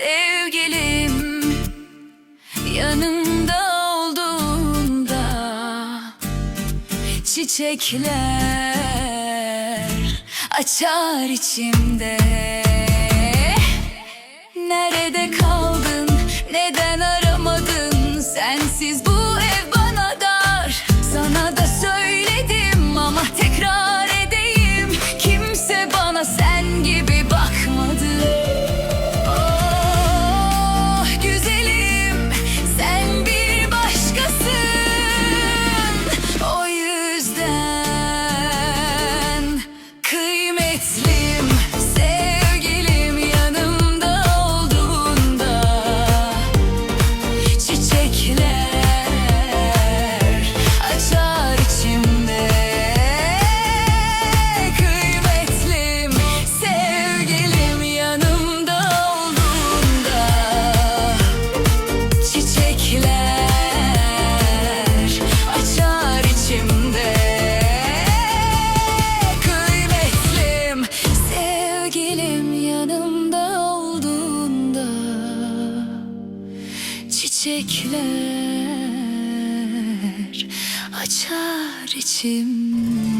sevgilim yanımda olduğunda çiçekler açar içimde. Nerede kaldın neden aramadın? Sensiz bu kıymetlim sevgilim yanımda olduğunda Çiçekler açar içimde. Kıymetlim sevgilim yanımda olduğunda Çiçekler Çiçekler açar içimde